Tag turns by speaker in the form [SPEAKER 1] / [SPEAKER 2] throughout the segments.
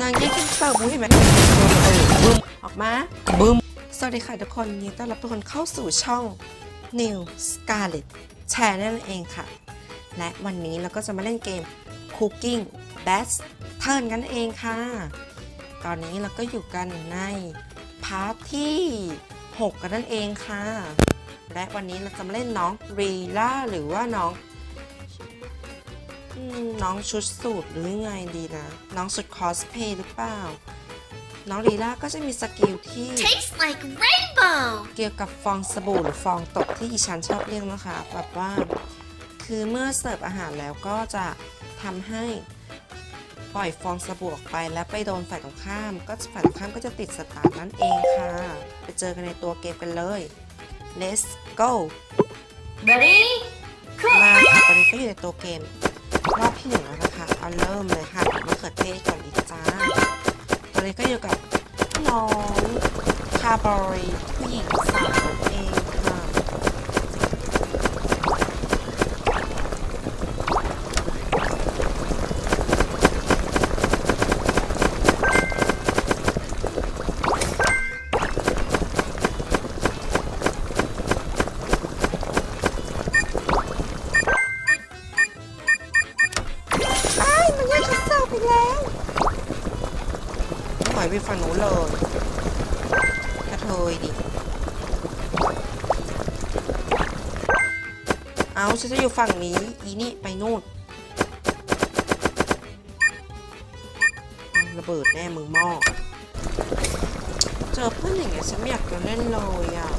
[SPEAKER 1] นางยิ่งขึ้นเสิร์ฟบุ้ยเห็นไหมเออบึ้มออกมาบึ้มสวัสดีค่ะทุกคนยินดีต้อนรับทุกคนเข้าสู่ช่อง New Scarlet แชร์นั่นเองค่ะ และวันนี้เราก็จะมาเล่นเกม Cooking Best Turn กันเองค่ะ ตอนนี้เราก็อยู่กันในพาร์ทที่ 6 กันนั่นเองค่ะ และวันนี้เราจะมาเล่นน้องรีล่าหรือว่าน้องอืม น้องชุดสูทหรือไงดีนะ น้องชุดคอสเพย์หรือเปล่า น้องลีล่าก็จะมีสกิลที่
[SPEAKER 2] Tastes like rainbow.
[SPEAKER 1] เกี่ยวกับฟองสบู่หรือฟองตกที่อีฉันชอบเรียกนะคะแบบว่า คือเมื่อเสิร์ฟอาหารแล้วก็จะทำให้ปล่อยฟองสบู่ออกไปแล้วไปโดนฝ่ายตรงข้าม ก็ฝ่ายตรงข้ามก็จะติดสตาร์ทนั่นเองค่ะ ไปเจอกันในตัวเกมกันเลย let's go
[SPEAKER 2] Ready?
[SPEAKER 1] มาค่ะตอนนี้ก็อยู่ในตัวเกม รอบที่หนึ่งแล้วนะคะเอาเริ่มเลยค่ะมะเขือเทศก่อนดีจ้าตอนนี้ก็อยู่กับน้องคาร์บอยผู้หญิงสาวเอง เอาฉันจะอยู่ฝั่งนี้ อีนี่ไปนู่นระเบิดแน่มึงหม้อ เจอเพื่อนอย่างเงี้ยฉันไม่อยากจะเล่นเลยอะ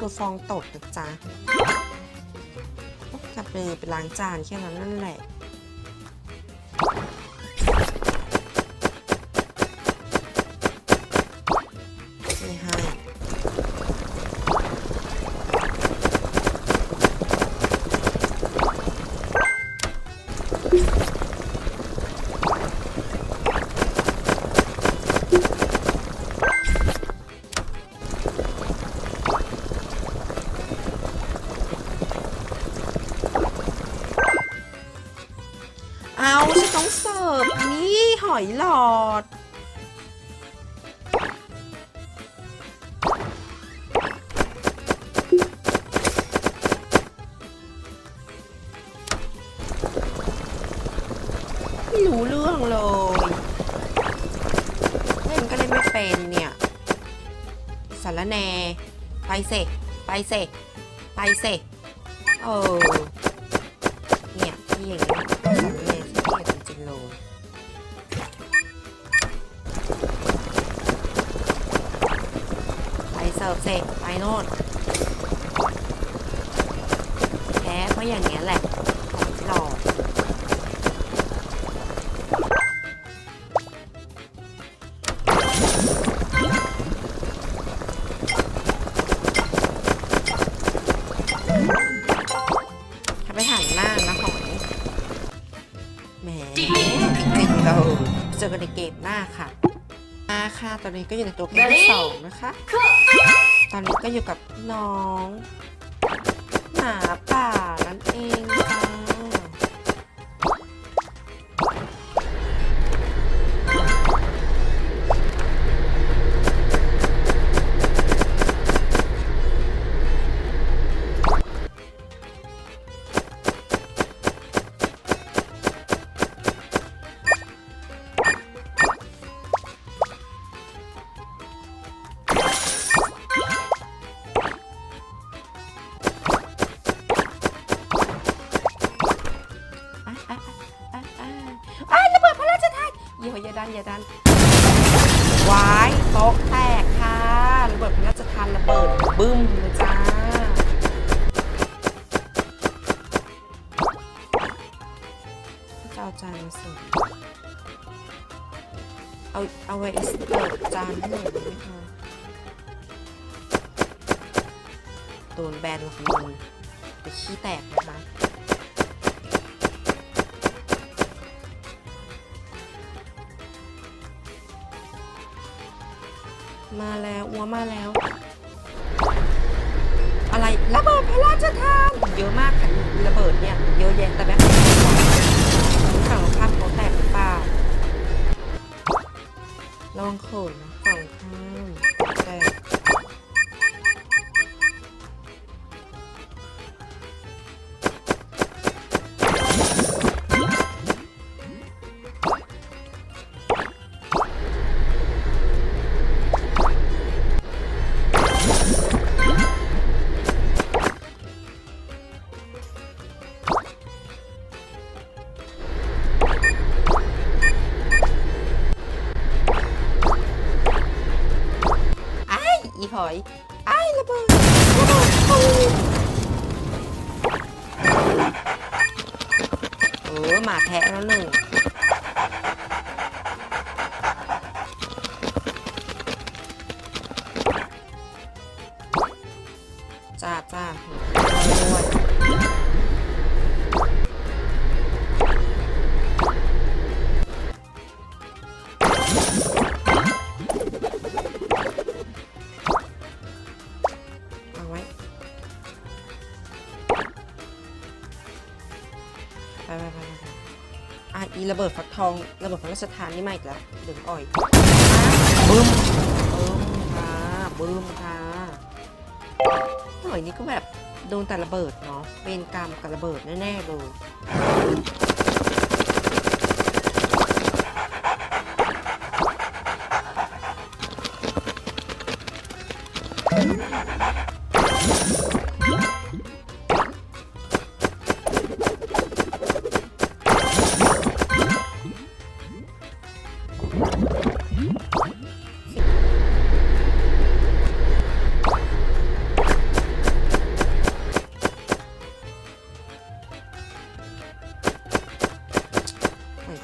[SPEAKER 1] ดูฟองตกนะจ๊ะจะไปไปล้างจานแค่นั้นนั่นแหละ เอาฉันต้องเสิร์ฟนนี้หอยหลอด ไม่รู้เรื่องเลยเล่นก็เล่นไม่เป็นเนี่ยสารแน ไปเสกไปเสกไปเสกเออเนี่ยที่อย่างนี้สารแน โลไปเสิร์ฟเสร็จไปโน่นแพ้เพราะอย่างเงี้ยแหละของหลอก ค่ะ ตอนนี้ก็อยู่ในตัวเกมที่สองนะคะ ตอนนี้ก็อยู่กับน้องหมา ยดันอย่าดันวายโต๊ะแตกค่ะระเบิดพระราชทานระเบิดบึ้มเลยจ้าจะเอาจานมาสิร์ฟเอาเอาไว้เปิดจานให้หน่อยได้ไหมคะโดนแบนหรอกมึงไปขี้แตกนะคะ มาแล้วอัวมาแล้ว อะไรระเบิดพระราชทานเยอะมากค่ะระเบิดเนี่ยเยอะแยะแต่แบบฝั่งข้ามเขาแตกหรือเปล่าลองเขินฝั่งข้าม อยไอ้ระเบิดระเบิดเออหมาแทะแล้วหนึ่ง ไปไปไปไปอะอีระเบิดฟักทองระเบิดพระราชทานนี่มาอีกแล้วดึงอ่อยบึ้มบึ้มค่ะบึ้มค่ะหน่อยนี่ก็แบบโดนแต่ระเบิดเนาะเป็นกรรมกับระเบิดแน่ๆเลย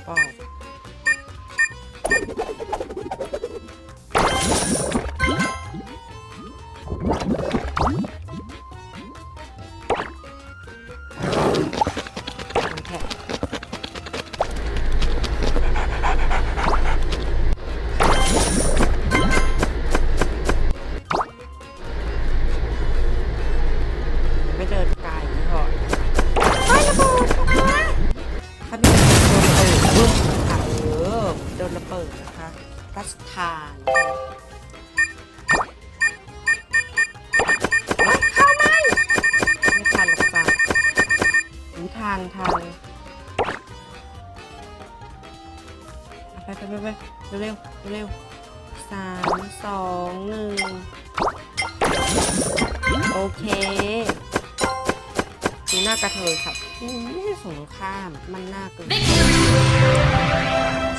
[SPEAKER 1] Oh. สามสองหนึ่งโอเคดูหน้ากระเทยครับไม่ใช่สงครามมันหน้าเกิน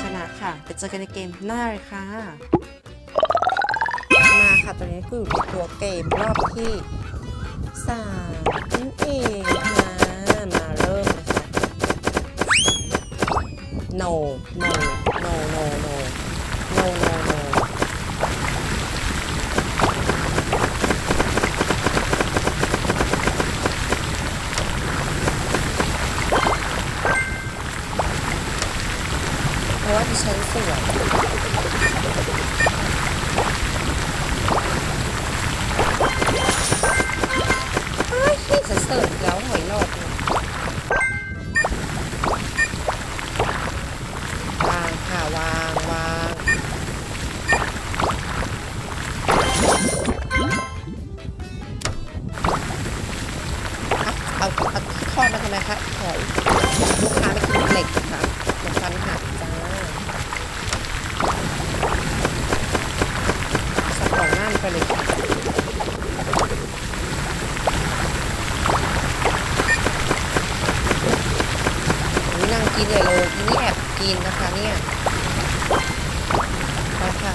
[SPEAKER 1] ชนะค่ะไปเจอกันในเกมหน้าเลยค่ะ มาค่ะตอนนี้คือตัวเกมรอบที่สามนั่นเองค่ะมาเริ่มเลยค่ะ no no no no no no no เลยนั่งกินเลยเลยนี่แอบกินนะคะเนี่ยมาค่ะ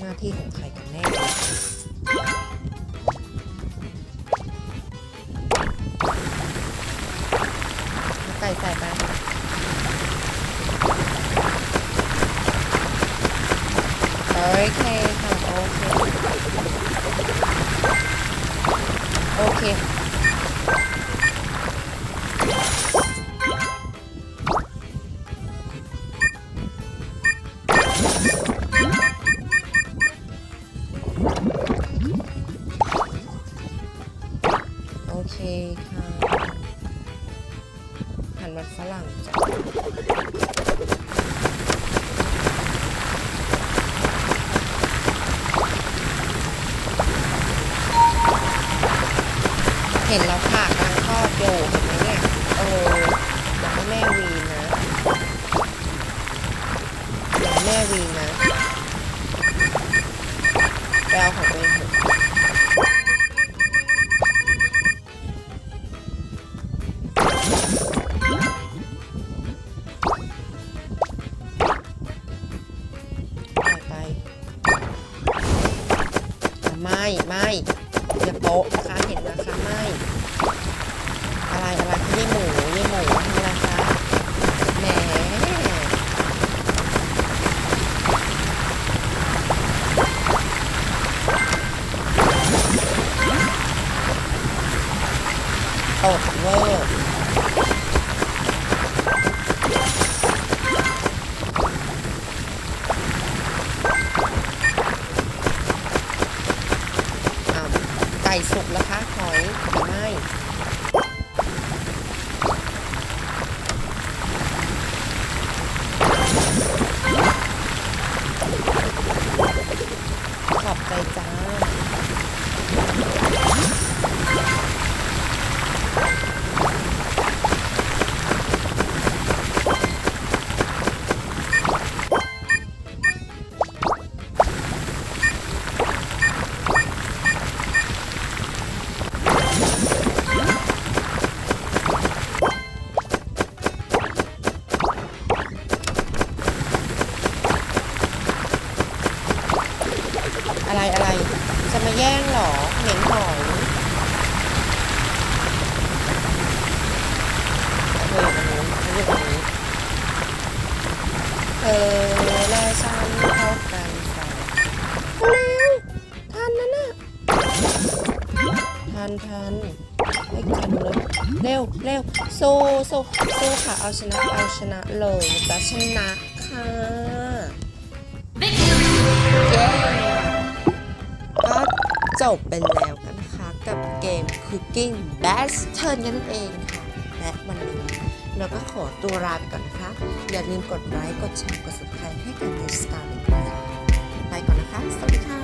[SPEAKER 1] หน้าที่ของใครกันแน่ วค่ะกลังทอดอยู่เห็นไหมเนี่ยเออยากให้แม่วีนนะอยากแม่วีนนะไปเอาของตัวเองเถอไปไปไม่ ไม่อย่าโป๊ะนะคะเห็นนะคะไม่ อะไรอะไรที่ไม่หมู อะไรอะไร จะมาแย่งหรอเหม็นหอยเธออยู่ตรงนู้นฉันอยู่ตรงนี้เธอและฉันพบกันสองเร็วทันนะน่ะทันทันไม่ทันเลยเร็วเร็วสู้สู้สู้ค่ะเอาชนะเอาชนะเลยจะชนะค่ะ
[SPEAKER 2] Victory!
[SPEAKER 1] เย้ก็ จบไปแล้วกันนะคะกับเกม Cooking b a s t u r n นั่นเองค่ะ และวันนี้เราก็ขอตัวลาไปก่อนนะคะ อย่าลืมกดไลค์ กดแชร์ กด subscribe ให้กับ The Star นะคะไปก่อนนะคะ สวัสดีค่ะ